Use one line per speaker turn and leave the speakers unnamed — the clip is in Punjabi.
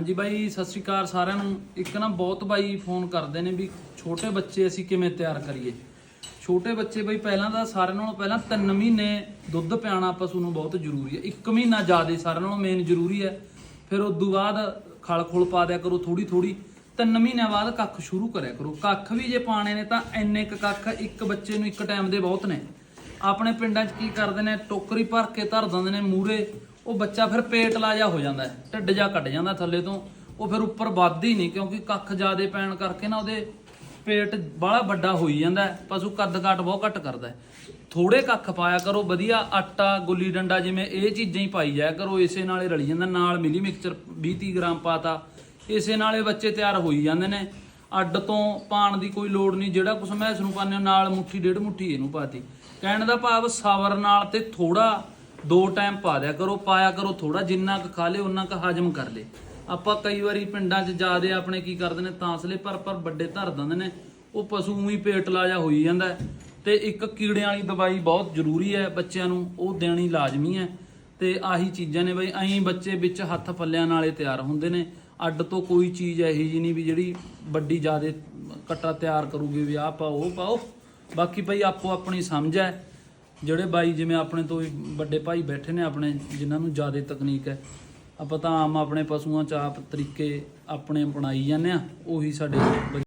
ਹਾਂਜੀ ਬਾਈ, ਸਤਿ ਸ਼੍ਰੀ ਅਕਾਲ ਸਾਰਿਆਂ ਨੂੰ। ਇੱਕ ਨਾ ਬਹੁਤ ਬਾਈ ਫੋਨ ਕਰਦੇ ਨੇ ਵੀ ਛੋਟੇ ਬੱਚੇ ਅਸੀਂ ਕਿਵੇਂ ਤਿਆਰ ਕਰੀਏ। ਛੋਟੇ ਬੱਚੇ ਬਾਈ ਪਹਿਲਾਂ ਤਾਂ ਸਾਰਿਆਂ ਨਾਲੋਂ ਪਹਿਲਾਂ 3 ਮਹੀਨੇ ਦੁੱਧ ਪਿਆਣਾ ਪਸ਼ੂ ਨੂੰ ਬਹੁਤ ਜ਼ਰੂਰੀ ਹੈ। 1 ਮਹੀਨਾ ਜ਼ਿਆਦਾ ਸਾਰਿਆਂ ਨਾਲੋਂ ਮੇਨ ਜ਼ਰੂਰੀ ਹੈ। ਫਿਰ ਉਸ ਤੋਂ ਬਾਅਦ ਖਲ ਖੁਲ ਪਾ ਦਿਆ ਕਰੋ ਥੋੜੀ ਥੋੜੀ 3 ਮਹੀਨਿਆਂ ਬਾਅਦ ਕੱਖ ਸ਼ੁਰੂ ਕਰਿਆ ਕਰੋ। ਕੱਖ ਵੀ ਜੇ ਪਾਣੇ ਨੇ ਤਾਂ ਇੰਨੇ ਕੁ ਕੱਖ ਇੱਕ ਬੱਚੇ ਨੂੰ ਇੱਕ ਟਾਈਮ ਦੇ ਬਹੁਤ ਨੇ। ਆਪਣੇ ਪਿੰਡਾਂ 'ਚ ਕੀ ਕਰਦੇ ਨੇ? ਟੋਕਰੀ ਭਰ ਕੇ ਧਰ ਦਿੰਦੇ ਨੇ ਮੂਰੇ ਉਹ ਬੱਚਾ ਫਿਰ ਪੇਟ ਲਾ ਜਾ ਹੋ ਜਾਂਦਾ ਹੈ, ਢਿੱਡ ਜਾ ਕੱਟ ਜਾਂਦਾ ਥੱਲੇ ਤੋਂ, ਉਹ ਫਿਰ ਉੱਪਰ ਵੱਧ ਹੀ ਨਹੀਂ ਕਿਉਂਕਿ ਕੱਖ ਜ਼ਿਆਦੇ ਪੈਣ ਕਰਕੇ ਨਾ ਉਹਦੇ ਪੇਟ ਬੜਾ ਵੱਡਾ ਹੋਈ ਜਾਂਦਾ ਹੈ, ਪਸ਼ੂ ਕੱਦ ਕਾਟ ਬਹੁਤ ਘੱਟ ਕਰਦਾ ਹੈ। ਥੋੜੇ ਕੱਖ ਪਾਇਆ ਕਰੋ, ਵਧੀਆ ਆਟਾ, ਗੁੱਲੀ ਡੰਡਾ ਜਿਵੇਂ ਇਹ ਚੀਜ਼ਾਂ ਹੀ ਪਾਈ ਜਾਇਆ ਕਰੋ, ਇਸੇ ਨਾਲੇ ਰਲੀ ਜਾਂਦਾ, ਨਾਲ ਮਿਲੀ ਮਿਕਸਚਰ 20 30 ਗ੍ਰਾਮ ਪਾਤਾ, ਇਸੇ ਨਾਲੇ ਬੱਚੇ ਤਿਆਰ ਹੋਈ ਜਾਂਦੇ ਨੇ। ਅੱਡ ਤੋਂ ਪਾਣ ਦੀ ਕੋਈ ਲੋੜ ਨਹੀਂ, ਜਿਹੜਾ ਕੁਛ ਮੈਸ ਨੂੰ ਪਾਉਂਦੇ ਹੋ, ਨਾਲ ਮੁੱਠੀ, ਡੇਢ ਮੁੱਠੀ ਇਹਨੂੰ ਪਾਤੀ। ਕਹਿਣ ਦਾ ਭਾਵ ਸਬਰ ਨਾਲ ਤੇ ਥੋੜਾ ਦੋ ਟਾਈਮ ਪਾ ਦਿਆ ਕਰੋ, ਪਾਇਆ ਕਰੋ ਥੋੜਾ ਜਿੰਨਾ ਕੁ ਖਾ ਲੇ ਉਹਨਾਂ ਕੁ ਹਜਮ ਕਰ ਲੇ ਆਪਾਂ ਕਈ ਵਾਰੀ ਪਿੰਡਾਂ 'ਚ ਜਾਦੇ ਆਪਣੇ ਕੀ ਕਰਦੇ ਨੇ, ਤਾਂਸਲੇ ਪਰ ਪਰ ਵੱਡੇ ਧਰ ਦਿੰਦੇ ਨੇ, ਉਹ ਪਸ਼ੂ ਨੂੰ ਹੀ ਪੇਟ ਲਾਜਾ ਹੋਈ ਜਾਂਦਾ ਹੈ। ਤੇ ਇੱਕ ਕੀੜਿਆਂ ਵਾਲੀ ਦਵਾਈ ਬਹੁਤ ਜ਼ਰੂਰੀ ਹੈ ਬੱਚਿਆਂ ਨੂੰ, ਉਹ ਦੇਣੀ ਲਾਜ਼ਮੀ ਹੈ। ਤੇ ਆਹੀ ਚੀਜ਼ਾਂ ਨੇ ਬਈ ਐਂ ਬੱਚੇ ਵਿੱਚ ਹੱਥ ਫੱਲਿਆਂ ਨਾਲੇ ਤਿਆਰ ਹੁੰਦੇ ਨੇ। ਅੱਡ ਤੋਂ ਕੋਈ ਚੀਜ਼ ਇਹੀ ਜੀ ਨਹੀਂ ਵੀ ਜਿਹੜੀ ਵੱਡੀ ਜਿਆਦੇ ਕੱਟਾ ਤਿਆਰ ਕਰੂਗੀ ਵੀ ਆਹ ਪਾਓ ਪਾਓ। ਬਾਕੀ ਭਾਈ ਆਪੋ ਆਪਣੀ ਸਮਝ ਹੈ। ਜਿਹੜੇ ਬਾਈ ਜਿਵੇਂ ਆਪਣੇ ਤੋਂ ਵੀ ਵੱਡੇ ਭਾਈ ਬੈਠੇ ਨੇ ਆਪਣੇ, ਜਿਨ੍ਹਾਂ ਨੂੰ ਜ਼ਿਆਦਾ ਤਕਨੀਕ ਹੈ, ਆਪਾਂ ਤਾਂ ਆਮ ਆਪਣੇ ਪਸ਼ੂਆਂ ਚ ਆਪ ਤਰੀਕੇ ਆਪਣੇ ਅਪਣਾਈ ਜਾਂਦੇ ਆ ਉਹੀ ਸਾਡੇ